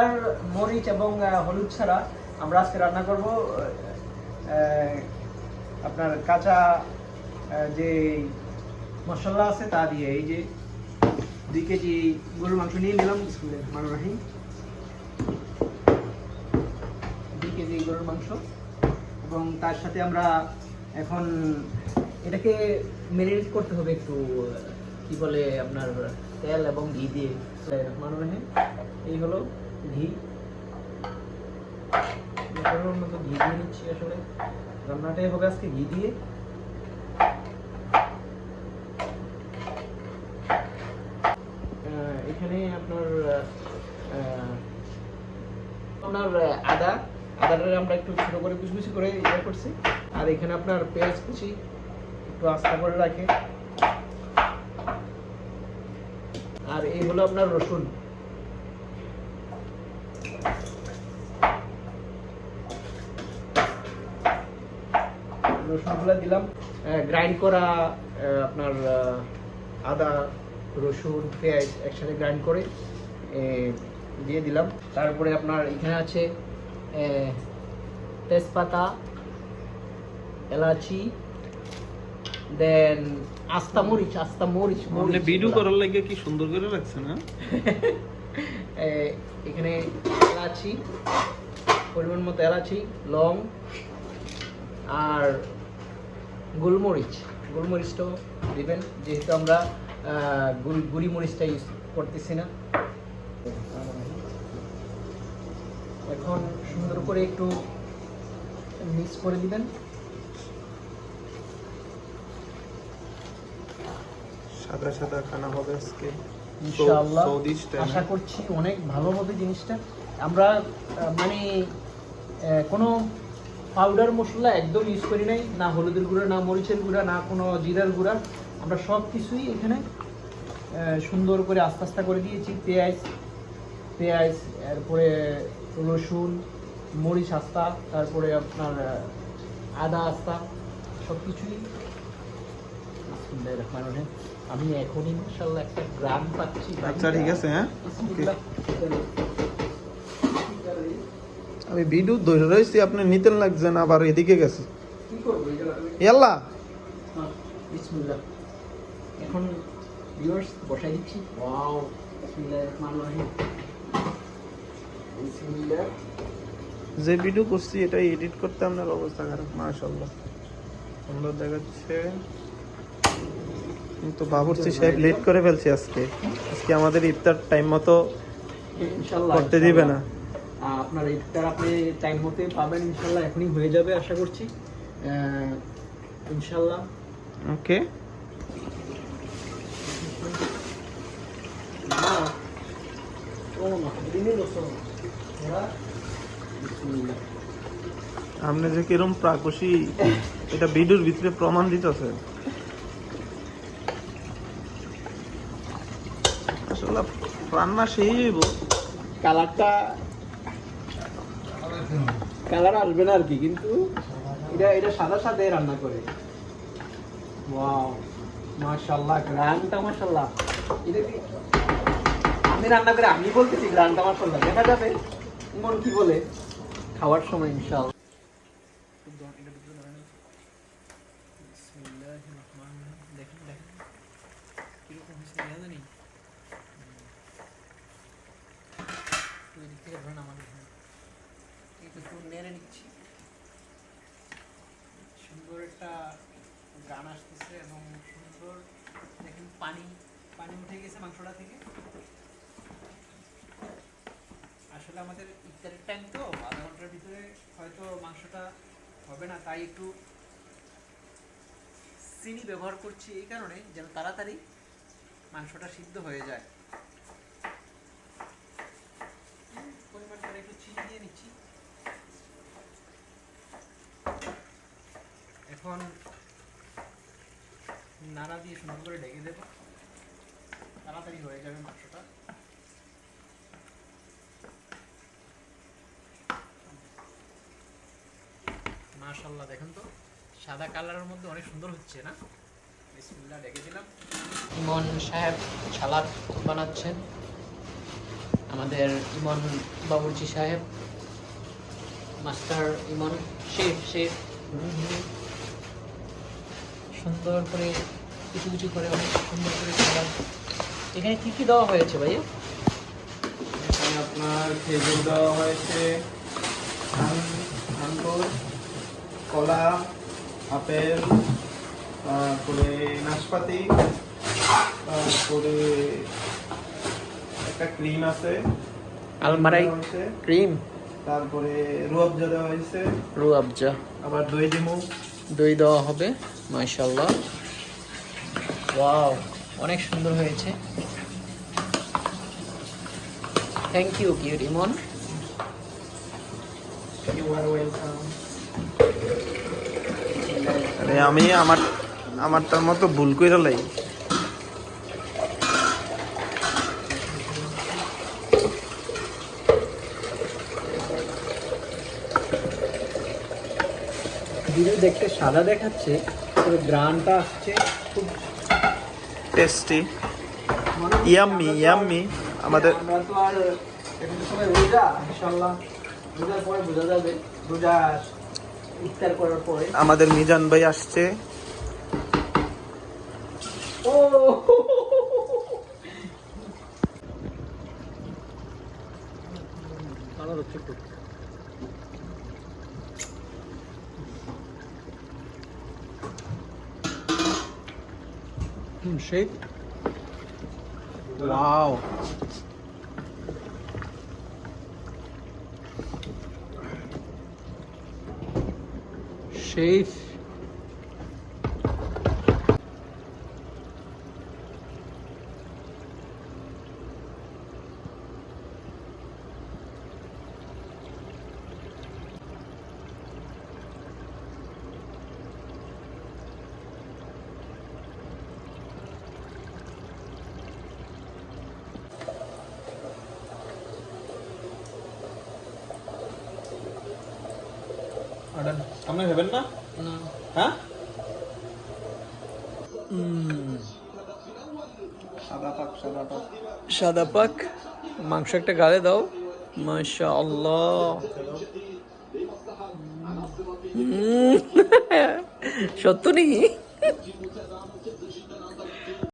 আর মরিচ এবং হলুদ ছাড়া আমরা আজকে রান্না করব আপনার কাঁচা যে মশলা আছে তা দিয়ে। এই যে দুই কেজি গরুর মাংস নিয়ে নিলাম মানুষ রাহিম। দুই কেজি গরুর মাংস। এবং তার সাথে আমরা এখন এটাকে ম্যারিনেট করতে হবে একটু কি বলে আপনার, তেল এবং ঘি দিয়ে। মানুষ রাহিম, এই হলো ঘি। মটরের মতো ঘি দিয়ে নিচ্ছি আসলে। রান্নাটাই হবে আজকে ঘি দিয়ে। এখানে আপনার আপনার আদা। আদাটা আমরা একটু ছোট করে কুচি কুচি করে ইয়ে করছি। আর এখানে আপনার পেঁয়াজ কুচি, একটু আস্তা করে রাখে। আর এই হলো আপনার রসুন। রসুনগুলো দিলাম। গ্রাইন্ড করা আপনার আদা রসুন পেঁয়াজ একসাথে গ্রাইন্ড করে দিয়ে দিলাম। তারপরে আপনার এখানে আছে আহ, তেজপাতা এলাচি দেন আস্তা মরিচ আস্তা মরিচ ভিডিও করার লাগে কি সুন্দর করে রাখছে না এ, এখানে এলাচি, পরিমাণ মতো এলাচি, লং আর গোলমরিচ। গোলমরিচটাও দিবেন, যেহেতু আমরা গুড়ি মরিচটা ইউজ করতেছি না। এখন সুন্দর করে একটু মিক্স করে দিবেন। সাদা সাদা খানা হবে আজকে। ইনশাআল্লাহ। আশা? করছি অনেক ভালো হবে জিনিসটা। আমরা মানে কোনো পাউডার মশলা একদম ইউজ করি নাই না হলুদের গুঁড়া না মরিচের গুঁড়া না কোনো জিরার গুঁড়া। আমরা সব কিছুই এখানে সুন্দর করে আস্তে আস্তে করে দিয়েছি। পেঁয়াজ পেঁয়াজ এরপরে রসুন মরিচ আস্তা তারপরে আপনার আদা আস্তা সব কিছুই বিসমিল্লাহির রহমানির রহিম। আমি এখনই মাসাল্লাহ একটা গ্রাম পাচ্ছি আচ্ছা ঠিক আছে হ্যাঁ আমি ভিডিও ধরে রয়েছি আপনি নিতেন লাগছে না আবার এদিকে গেছে কি করব? ইয়াল্লা হ্যাঁ, বিসমিল্লাহ। এখন ভিউয়ার্স বসাই দিচ্ছি ওয়াও বিসমিল্লাহির রহমানির রহিম। বিসমিল্লাহ। যে ভিডিও করছি এটাই এডিট করতে আপনার অবস্থা খারাপ মাশাল্লাহ সুন্দর দেখাচ্ছে কিন্তু বাবুর্চি সাহেব লেট করে ফেলছে আজকে। আজকে আমাদের ইফতার টাইম মতো ইনশাআল্লাহ, করতে দিবে না। আপনার ইফতার আপনি টাইম মতোই পাবেন ইনশাল্লাহ এখনই হয়ে যাবে আশা করছি। ইনশাল্লাহ। ওকে. আপনি যে কিরম প্রাকশী এটা ভিডিওর ভিতরে প্রমাণ দিতেছে। আসলে রান্না সেই হইব। কালারটা কালার আসবে না আর কি কিন্তু এটা এটা সাদা সাদা রান্না করে। ওয়াও মাশাআল্লাহ গ্রানটা মাশাআল্লাহ। এটা কি? আমি রান্না করে আমি বলতেছি গ্রানটা মাশাআল্লাহ দেখা যাবে মন কি বলে। খাওয়ার সময় ইনশাআল্লাহ। বিসমিল্লাহির রহমানির রহিম। দেখেন দেখেন। কীরকম হয়েছে জানি তুই দিক থেকে ধরে নামানো হয় এই তো একটু নেড়ে নিচ্ছি। সুন্দর একটা গান আসতেছে এবং সুন্দর পানি পানি উঠে মাংসটা থেকে। আসলে আমাদের ইফতারের টাইম তো, আধা ঘণ্টার ভিতরে হয়তো মাংসটা হবে না, তাই একটু চিনি ব্যবহার করছি এই কারণে, যেন তাড়াতাড়ি মাংসটা সিদ্ধ হয়ে যায় পরিমাণ নিচ্ছি এখন নাড়া দিয়ে সুন্দর করে ঢেকে দেব। তাড়াতাড়ি হয়ে যাবে মাংসটা। মাশাল্লাহ দেখেন তো, সাদা কালারের মধ্যে অনেক সুন্দর হচ্ছে না? বিসমিল্লাহ ডেকে দিলাম। ইমন সাহেব সালাদ বানাচ্ছেন। আমাদের ইমন বাবুর্চি সাহেব, মাস্টার ইমন শেফ শেফ। সুন্দর করে কিছু কিছু করে অনেক সুন্দর করে খাবার। এখানে কি কি দেওয়া হয়েছে ভাইয়া? এখানে আপনার খেজুর দেওয়া হয়েছে আঙ্গুর কলা, আপেল, তারপরে নাশপাতি, তারপরে একটা ক্রিম আছে আলমারাই ক্রিম? তারপরে রুয়াবজা দেওয়া হয়েছে। রু আবজা আবার দই ডিমু দই দেওয়া হবে মাশাল্লাহ ওয়াও অনেক সুন্দর হয়েছে। Thank you cute Emon you are welcome আরে আমি আমার আমারটার মতো ভুল কইরা লাই। ভিডিও দেখতে সাদা দেখাচ্ছে তবে গ্রানটা আসছে খুব টেস্টি মনে ইয়াম্মি ইয়াম্মি আমাদের আমরা তো আর এখন তো সবাই রোজা ইনশাল্লাহ রোজার পরে বোঝা যাবে রোজা ইফতার করার পরে। আমাদের মিজান ভাই আসছে। ও! কালার হচ্ছে একটু। Mm, shake. Wow. Shake. আপনি ভেবেন না? হ্যাঁ? সাদা পাক মাংস একটা গালে দাও। মাশা আল্লাহ সত্য নাকি?